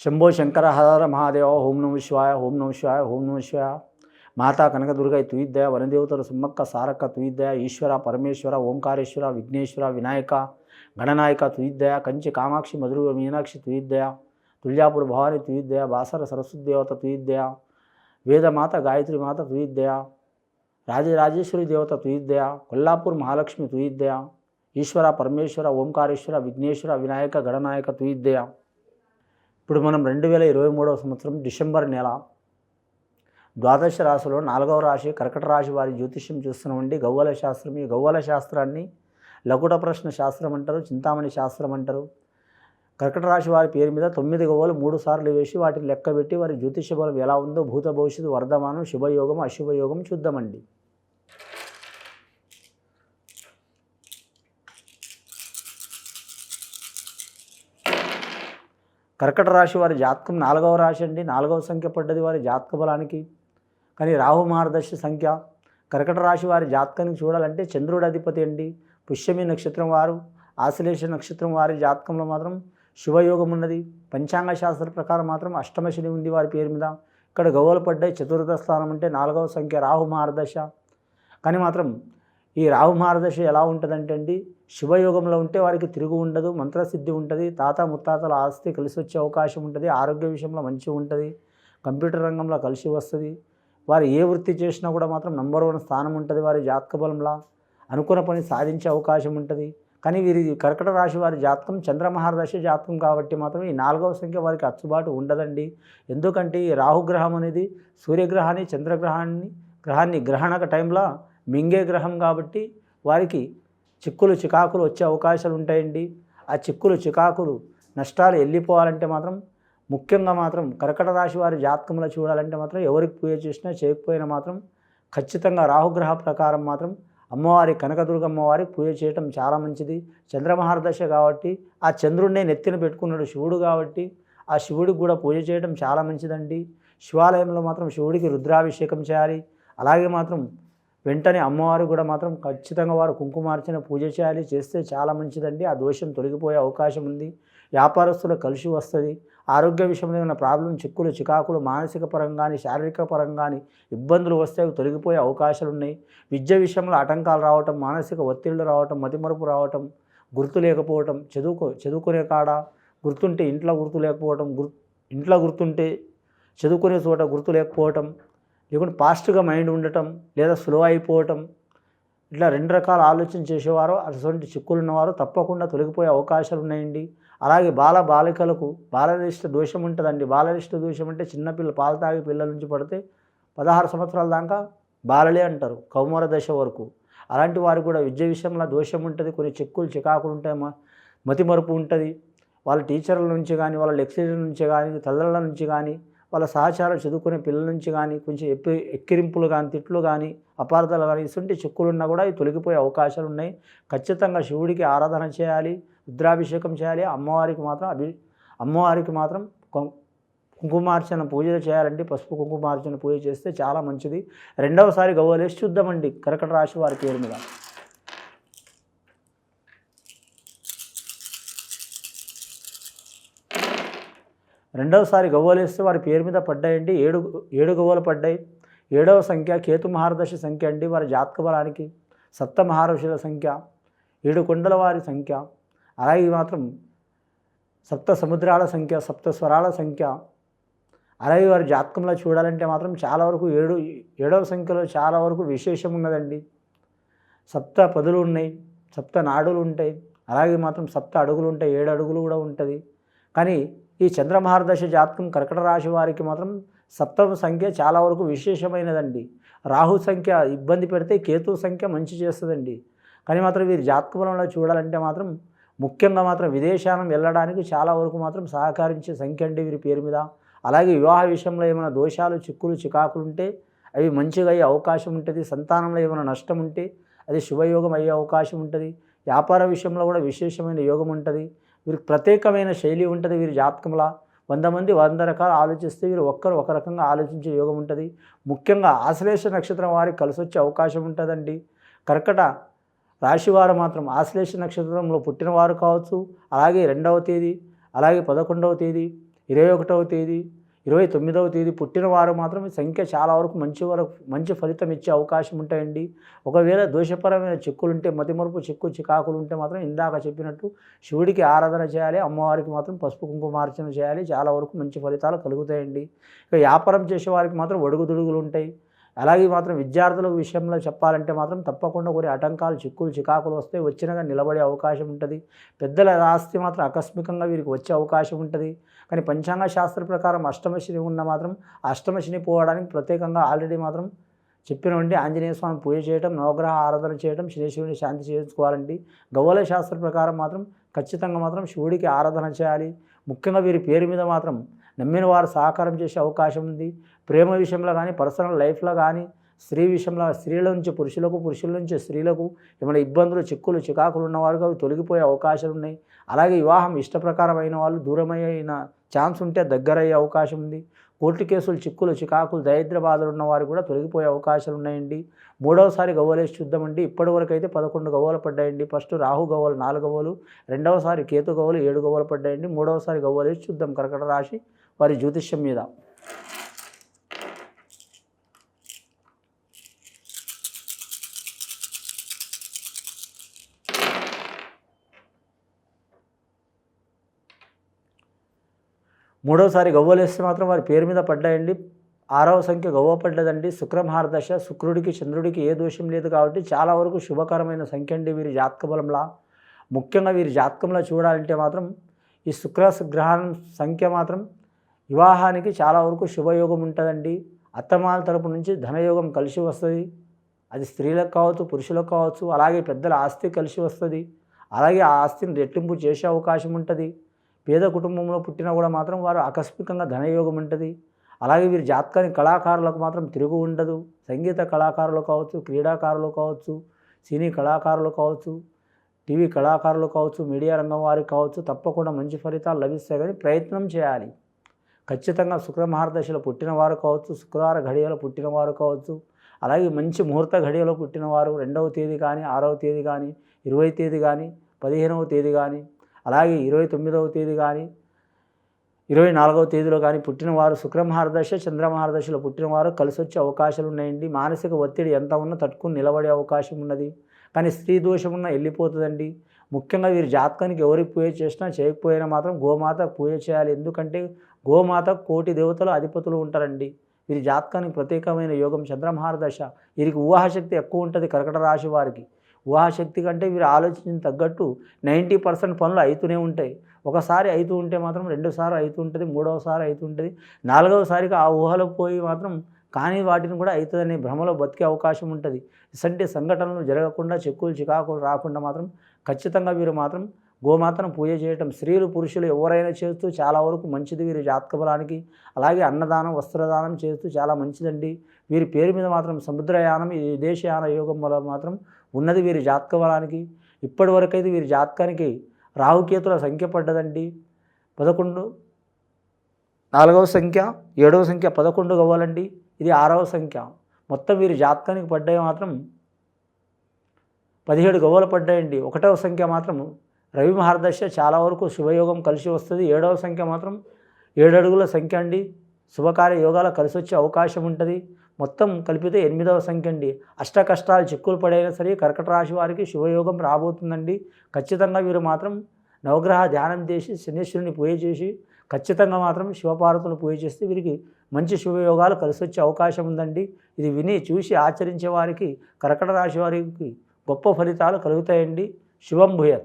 शंभो शंकर, हर महादेव, ओम नम शिवाय, ओम नम शिवाय, ओम नम शिवाय। माता कनक दुर्ग तुय्दय वनदेवतर सिंह सारक तुय्दय ईश्वर, परमेश्वर, ओंकारेश्वर, विघ्नेश्वर, विनायक, गणनायक तुय्दय कंच कामाक्षि मधुर मीनाक्षि तुय्दय तुल्यापुर भवानी तुय्दय बासर, सरस्वती देवता तुय्दय वेदमाता गायत्री माता तुय्दय राजेश्वरी देवता तुय्दय कोल्लापुर महालक्ष्मी तुय्दय ईश्वर, परमेश्वर, ओंकारेश्वर, विघ्नेश्वर, विनायक, गणनायक तुय्दया ఇప్పుడు మనం రెండు వేల ఇరవై మూడవ సంవత్సరం డిసెంబర్ నెల ద్వాదశ రాశిలో నాలుగవ రాశి కర్కట రాశి వారి జ్యోతిష్యం చూస్తున్నామండి. గవ్వల శాస్త్రం ఈ గవ్వల శాస్త్రాన్ని లకుట ప్రశ్న శాస్త్రం అంటారు చింతామణి శాస్త్రం అంటారు. కర్కట రాశి వారి పేరు మీద తొమ్మిది గవ్వలు మూడు సార్లు వేసి వాటిని లెక్కబెట్టి వారి జ్యోతిష బలం ఎలా ఉందో భూత భవిష్యత్తు వర్ధమానం శుభయోగం అశుభయోగం చూద్దామండి. కర్కట రాశి వారి జాతకం నాలుగవ రాశి అండి. నాలుగవ సంఖ్య పడ్డది వారి జాతక బలానికి. కానీ రాహు మార్గదర్శి సంఖ్య. కర్కట రాశి వారి జాతకానికి చూడాలంటే చంద్రుడు అధిపతి అండి. పుష్యమి నక్షత్రం వారు ఆశ్లేష నక్షత్రం వారి జాతకంలో మాత్రం శుభయోగం ఉన్నది. పంచాంగ శాస్త్ర ప్రకారం మాత్రం అష్టమ శని ఉంది వారి పేరు మీద. ఇక్కడ గవ్వలు పడ్డాయి చతుర్థ స్థానం అంటే నాలుగవ సంఖ్య రాహు మార్గదశ కానీ మాత్రం ఈ రాహు మహారదశ ఎలా ఉంటుందంటే అండి శివయోగంలో ఉంటే వారికి తిరుగు ఉండదు మంత్రసిద్ధి ఉంటుంది తాత ముత్తాతల ఆస్తి కలిసి వచ్చే అవకాశం ఉంటుంది ఆరోగ్య విషయంలో మంచిగా ఉంటుంది కంప్యూటర్ రంగంలో కలిసి వస్తుంది. వారు ఏ వృత్తి చేసినా కూడా మాత్రం నంబర్ వన్ స్థానం ఉంటుంది వారి జాతక బలంలా అనుకున్న పని సాధించే అవకాశం ఉంటుంది. కానీ వీరి కర్కట రాశి వారి జాతకం చంద్రమహారదశ జాతకం కాబట్టి మాత్రం ఈ నాలుగవ సంఖ్య వారికి అచ్చుబాటు ఉండదండి. ఎందుకంటే ఈ రాహుగ్రహం అనేది సూర్యగ్రహాన్ని చంద్రగ్రహాన్ని గ్రహాన్ని గ్రహణక టైంలో మింగే గ్రహం కాబట్టి వారికి చిక్కులు చికాకులు వచ్చే అవకాశాలు ఉంటాయండి. ఆ చిక్కులు చికాకులు నష్టాలు వెళ్ళిపోవాలంటే మాత్రం ముఖ్యంగా మాత్రం కర్కట రాశి వారి జాతకంలో చూడాలంటే మాత్రం ఎవరికి పూజ చేసినా చేయకపోయినా మాత్రం ఖచ్చితంగా రాహుగ్రహ ప్రకారం మాత్రం అమ్మవారి కనకదుర్గమ్మ వారికి పూజ చేయటం చాలా మంచిది. చంద్రమహారదశ కాబట్టి ఆ చంద్రుడినే నెత్తిన పెట్టుకున్నాడు శివుడు కాబట్టి ఆ శివుడికి కూడా పూజ చేయడం చాలా మంచిదండి. శివాలయంలో మాత్రం శివుడికి రుద్రాభిషేకం చేయాలి. అలాగే మాత్రం వెంటనే అమ్మవారు కూడా మాత్రం ఖచ్చితంగా వారు కుంకుమార్చన పూజ చేయాలి. చేస్తే చాలా మంచిదండి. ఆ దోషం తొలగిపోయే అవకాశం ఉంది. వ్యాపారస్తుల కలిసి వస్తుంది. ఆరోగ్య విషయంలో ఉన్న ప్రాబ్లం చిక్కులు చికాకులు మానసిక పరంగాని శారీరక పరంగాని ఇబ్బందులు వస్తే అవి తొలగిపోయే అవకాశాలు ఉన్నాయి. విద్య విషయంలో ఆటంకాలు రావటం మానసిక ఒత్తిళ్ళు రావటం మతిమరుపు రావటం గుర్తు లేకపోవటం చదువుకో చదువుకునే కాడ గుర్తుంటే ఇంట్లో గుర్తు లేకపోవటం గుర్ ఇంట్లో గుర్తుంటే చదువుకునే చోట గుర్తు లేకపోవటం లేకుంటే ఫాస్ట్గా మైండ్ ఉండటం లేదా స్లో అయిపోవటం ఇట్లా రెండు రకాల ఆలోచన చేసేవారు. అటువంటి చిక్కులు ఉన్నవారు తప్పకుండా తొలగిపోయే అవకాశాలు ఉన్నాయండి. అలాగే బాల బాలికలకు బాలరిష్ట దోషం ఉంటుందండి. బాలరిష్ట దోషం అంటే చిన్నపిల్ల పాలు తాగి పిల్లల నుంచి పడితే పదహారు సంవత్సరాల దాకా బాలలే అంటారు. కౌమార దశ వరకు. అలాంటి వారు కూడా విద్య విషయంలో దోషం ఉంటుంది. కొన్ని చిక్కులు చికాకులు ఉంటాయి. మతిమరుపు ఉంటుంది. వాళ్ళ టీచర్ల నుంచి కానీ వాళ్ళ లెక్చరర్ నుంచి కానీ తల్లుల నుంచి కానీ వాళ్ళ సహచారం చదువుకునే పిల్లల నుంచి కానీ కొంచెం ఎప్పి ఎక్కిరింపులు కానీ తిట్లు కానీ అపార్థాలు కానీ ఇటువంటి చిక్కులున్నా కూడా ఇవి తొలగిపోయే అవకాశాలు ఉన్నాయి. ఖచ్చితంగా శివుడికి ఆరాధన చేయాలి రుద్రాభిషేకం చేయాలి. అమ్మవారికి మాత్రం అభి అమ్మవారికి మాత్రం కుంకుమార్చన పూజలు చేయాలంటే పసుపు కుంకుమార్చన పూజ చేస్తే చాలా మంచిది. రెండవసారి గవ్వలేసి చూద్దామండి. కర్కట రాశి వారి పేరు మీద. రెండవసారి గవ్వలేస్తే వారి పేరు మీద పడ్డాయండి. ఏడు ఏడు గవ్వలు పడ్డాయి. ఏడవ సంఖ్య కేతు మహారదశ సంఖ్య అండి వారి జాతక బలానికి. సప్త మహారుషుల సంఖ్య ఏడు కొండల వారి సంఖ్య. అలాగే మాత్రం సప్త సముద్రాల సంఖ్య సప్త స్వరాల సంఖ్య. అలాగే వారి జాతకంలో చూడాలంటే మాత్రం చాలా వరకు ఏడు ఏడవ సంఖ్యలో చాలా వరకు విశేషం ఉన్నదండి. సప్త పదులు ఉన్నాయి సప్త నాడులు ఉంటాయి. అలాగే మాత్రం సప్త అడుగులు ఉంటాయి ఏడు అడుగులు కూడా ఉంటుంది. కానీ ఈ చంద్రమహారదశ జాతకం కర్కట రాశి వారికి మాత్రం సప్తమ సంఖ్య చాలా వరకు విశేషమైనదండి. రాహు సంఖ్య ఇబ్బంది పెడితే కేతు సంఖ్య మంచి చేస్తుందండి. కానీ మాత్రం వీరి జాతక బలంలో చూడాలంటే మాత్రం ముఖ్యంగా మాత్రం విదేశాలను వెళ్ళడానికి చాలా వరకు మాత్రం సహకరించే సంఖ్య అండి వీరి పేరు మీద. అలాగే వివాహ విషయంలో ఏమైనా దోషాలు చిక్కులు చికాకులు ఉంటే అవి మంచిగా అయ్యే అవకాశం ఉంటుంది. సంతానంలో ఏమైనా నష్టం ఉంటే అది శుభయోగం అయ్యే అవకాశం ఉంటుంది. వ్యాపార విషయంలో కూడా విశేషమైన యోగం ఉంటుంది. వీరికి ప్రత్యేకమైన శైలి ఉంటుంది వీరి జాతకంలో. వంద మంది వంద రకాలు ఆలోచిస్తే వీరు ఒక్కరు ఒక రకంగా ఆలోచించే యోగం ఉంటుంది. ముఖ్యంగా ఆశ్లేష నక్షత్రం వారికి కలిసి వచ్చే అవకాశం ఉంటుందండి. కర్కట రాశివారు మాత్రం ఆశ్లేష నక్షత్రంలో పుట్టినవారు కావచ్చు. అలాగే రెండవ తేదీ అలాగే పదకొండవ తేదీ ఇరవై ఒకటవ తేదీ ఇరవై తొమ్మిదవ తేదీ పుట్టిన వారు మాత్రం సంఖ్య చాలా వరకు మంచి వరకు మంచి ఫలితం ఇచ్చే అవకాశం ఉంటాయండి. ఒకవేళ దోషపరమైన చిక్కులు ఉంటే మతిమరుపు చిక్కు చికాకులు ఉంటే మాత్రం ఇందాక చెప్పినట్టు శివుడికి ఆరాధన చేయాలి అమ్మవారికి మాత్రం పసుపు కుంకుమార్చన చేయాలి చాలా వరకు మంచి ఫలితాలు కలుగుతాయండి. ఇక వ్యాపారం చేసే వారికి మాత్రం ఒడుగుదుడుగులు ఉంటాయి. అలాగే మాత్రం విద్యార్థుల విషయంలో చెప్పాలంటే మాత్రం తప్పకుండా కొన్ని ఆటంకాలు చిక్కులు చికాకులు వస్తే వచ్చినగా నిలబడే అవకాశం ఉంటుంది. పెద్దల ఆస్తి మాత్రం ఆకస్మికంగా వీరికి వచ్చే అవకాశం ఉంటుంది. కానీ పంచాంగ శాస్త్ర ప్రకారం అష్టమ శని ఉన్న మాత్రం అష్టమ శని పోవడానికి ప్రత్యేకంగా ఆల్రెడీ మాత్రం చెప్పినండి ఆంజనేయ స్వామి పూజ చేయడం నవగ్రహ ఆరాధన చేయడం శనిశివుని శాంతి చేసుకోవాలండి గౌల శాస్త్ర ప్రకారం మాత్రం ఖచ్చితంగా మాత్రం శివుడికి ఆరాధన చేయాలి. ముఖ్యంగా వీరి పేరు మీద మాత్రం నమ్మిన వారు సహకారం చేసే అవకాశం ఉంది. ప్రేమ విషయంలో కానీ పర్సనల్ లైఫ్లో కానీ స్త్రీ విషయంలో స్త్రీల నుంచి పురుషులకు పురుషుల నుంచి స్త్రీలకు ఏమైనా ఇబ్బందులు చిక్కులు చికాకులు ఉన్నవారు అవి తొలగిపోయే అవకాశాలు ఉన్నాయి. అలాగే వివాహం ఇష్టప్రకారమైన వాళ్ళు దూరమైన ఛాన్స్ ఉంటే దగ్గరయ్యే అవకాశం ఉంది. కోర్టు కేసులు చిక్కులు చికాకులు దరిద్ర బాధలు ఉన్నవారు కూడా తొలగిపోయే అవకాశాలు ఉన్నాయండి. మూడవసారి గవ్వలేసి చూద్దామండి. ఇప్పటివరకు అయితే పదకొండు గవ్వలు పడ్డాయండి. ఫస్ట్ రాహు గవ్వలు నాలుగు గవ్వలు రెండవసారి కేతు గవ్వలు ఏడు గవ్వలు పడ్డాయండి. మూడవసారి గవ్వలేసి చూద్దాం కర్కట రాశి వారి జ్యోతిష్యం మీద. మూడవసారి గవ్వలేస్తే మాత్రం వారి పేరు మీద పడ్డాయండి. ఆరవ సంఖ్య గవ్వ పడ్డదండి. శుక్రమహారదశ శుక్రుడికి చంద్రుడికి ఏ దోషం లేదు కాబట్టి చాలా వరకు శుభకరమైన సంఖ్య అండి వీరి జాతక బలంలా ముఖ్యంగా వీరి జాతకంలో చూడాలంటే మాత్రం ఈ శుక్ర గ్రహం సంఖ్య మాత్రం వివాహానికి చాలా వరకు శుభయోగం ఉంటుందండి. అత్తమాల తరపు నుంచి ధనయోగం కలిసి వస్తుంది. అది స్త్రీలకు కావచ్చు పురుషులకు కావచ్చు అలాగే పెద్దల ఆస్తి కలిసి వస్తుంది. అలాగే ఆ ఆస్తిని రెట్టింపు చేసే అవకాశం ఉంటుంది. పేద కుటుంబంలో పుట్టినా కూడా మాత్రం వారు ఆకస్మికంగా ధనయోగం ఉంటుంది. అలాగే వీరి జాతకాని కళాకారులకు మాత్రం తిరుగు ఉండదు. సంగీత కళాకారులు కావచ్చు క్రీడాకారులు కావచ్చు సినీ కళాకారులు కావచ్చు టీవీ కళాకారులు కావచ్చు మీడియా రంగం వారికి కావచ్చు తప్పకుండా మంచి ఫలితాలు లభిస్తాయి కానీ ప్రయత్నం చేయాలి. ఖచ్చితంగా శుక్రమహారదశలో పుట్టినవారు కావచ్చు శుక్రవార ఘడియలో పుట్టినవారు కావచ్చు అలాగే మంచి ముహూర్త ఘడియలో పుట్టినవారు రెండవ తేదీ కానీ ఆరవ తేదీ కానీ ఇరవై తేదీ కానీ పదిహేనవ తేదీ కానీ అలాగే ఇరవై తొమ్మిదవ తేదీ కానీ ఇరవై నాలుగవ తేదీలో కానీ పుట్టినవారు శుక్రమహారదశ చంద్రమహారదశలో పుట్టినవారు కలిసి వచ్చే అవకాశాలు ఉన్నాయండి. మానసిక ఒత్తిడి ఎంత ఉన్నా తట్టుకుని నిలబడే అవకాశం ఉన్నది. కానీ స్త్రీ దోషం ఉన్నా వెళ్ళిపోతుందండి ముఖ్యంగా వీరి జాతకానికి ఎవరికి పూజ చేసినా చేయకపోయినా మాత్రం గోమాత పూజ చేయాలి. ఎందుకంటే గోమాత కోటి దేవతలు అధిపతులు ఉంటారండి. వీరి జాతకానికి ప్రత్యేకమైన యోగం చంద్రమహారదశ వీరికి ఊహాశక్తి ఎక్కువ ఉంటుంది కర్కట రాశి వారికి. ఊహాశక్తి కంటే వీరు ఆలోచించిన తగ్గట్టు నైంటీ పర్సెంట్ పనులు అవుతూనే ఉంటాయి. ఒకసారి అవుతూ ఉంటే మాత్రం రెండోసారి అవుతూ ఉంటుంది మూడవసారి అవుతూ ఉంటుంది. నాలుగవసారికి ఆ ఊహలో పోయి మాత్రం కానీ వాటిని కూడా అవుతుందనే భ్రమలో బతికే అవకాశం ఉంటుంది. ఇసంటి సంఘటనలు జరగకుండా చెక్కులు చికాకులు రాకుండా మాత్రం ఖచ్చితంగా వీరు మాత్రం గోమాతను పూజ చేయటం స్త్రీలు పురుషులు ఎవరైనా చేస్తూ చాలా వరకు మంచిది. వీరి జాతక బలానికి అలాగే అన్నదానం వస్త్రదానం చేస్తూ చాలా మంచిదండి. వీరి పేరు మీద మాత్రం సముద్రయానం ఈ దేశయాన యోగం వల్ల మాత్రం ఉన్నది వీరి జాతక బలానికి. ఇప్పటి వరకు అయితే వీరి జాతకానికి రాహుకేతుల సంఖ్య పడ్డదండి. పదకొండు నాలుగవ సంఖ్య ఏడవ సంఖ్య పదకొండు కావాలండి ఇది ఆరవ సంఖ్య. మొత్తం వీరి జాతకానికి పడ్డాయి మాత్రం పదిహేడు గవ్వలు పడ్డాయండి. ఒకటవ సంఖ్య మాత్రం రవి మహర్దశ చాలా వరకు శుభయోగం కలిసి వస్తుంది. ఏడవ సంఖ్య మాత్రం ఏడడుగుల సంఖ్య అండి. శుభకార్య యోగాలు కలిసి వచ్చే అవకాశం ఉంటుంది. మొత్తం కలిపితే ఎనిమిదవ సంఖ్య అండి. అష్ట కష్టాలు చిక్కులు పడైనా సరే కర్కట రాశి వారికి శుభయోగం రాబోతుందండి. ఖచ్చితంగా వీరు మాత్రం నవగ్రహ ధ్యానం చేసి శనీశ్వరుని పూజ చేసి ఖచ్చితంగా మాత్రం శివపార్వతులను పూజ చేస్తే వీరికి మంచి శుభయోగాలు కలిసి వచ్చే అవకాశం ఉందండి. ఇది విని చూసి ఆచరించే వారికి కర్కట రాశి వారికి గొప్ప ఫలితాలు కలుగుతాయండి. శుభం భూయత్.